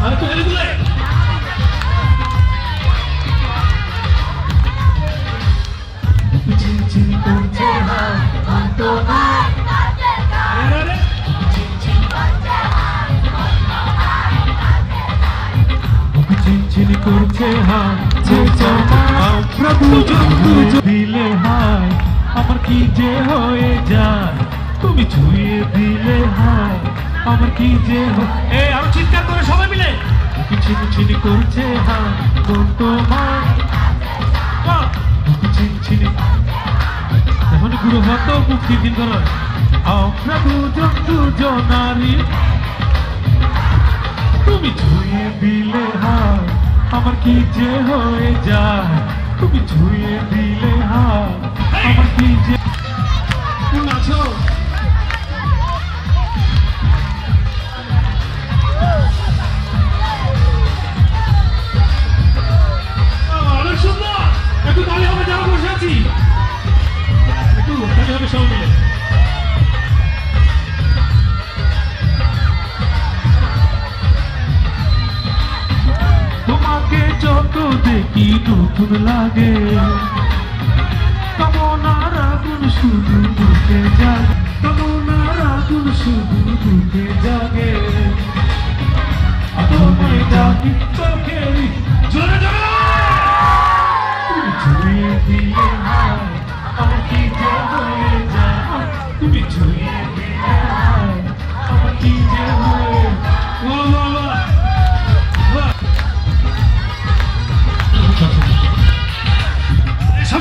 করছে দুজন দুজন দিলে হায় আমার কি যে হয়ে? যায় তুমি ছুঁয়ে দিলে হায় আমার কি যে হ- এই আরও চিৎকার ঝিমঝিম করছে হাত কোন তোমার! ঝিমঝিম এখন গুরু হত মুক্তি দিন তুমি ছুঁয়ে দিলে হায়, আমার কি যে হয়ে যায়? তুমি ছুঁয়ে দেখি নতুন লাগে? কামনার আগুন শুধু বুকে জাগে। কামনার আগুন শুধু বুকে জাগে। তোমায় ডাকি জোরে জোরে! দিলে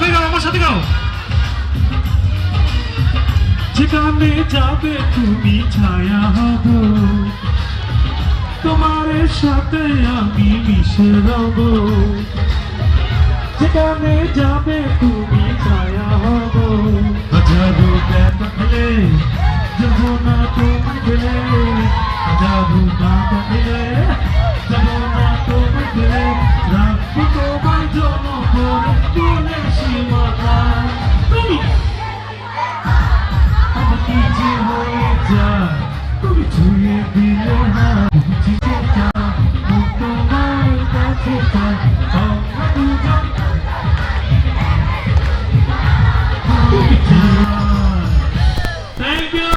সবাই গাও, আমার সাথে গাও। যেখানে যাবে তুমি ছায়া হব। তোমার সাথে আমি মিশে রব। যেখানে যাবে তুমি ছুঁয়ে দিলে না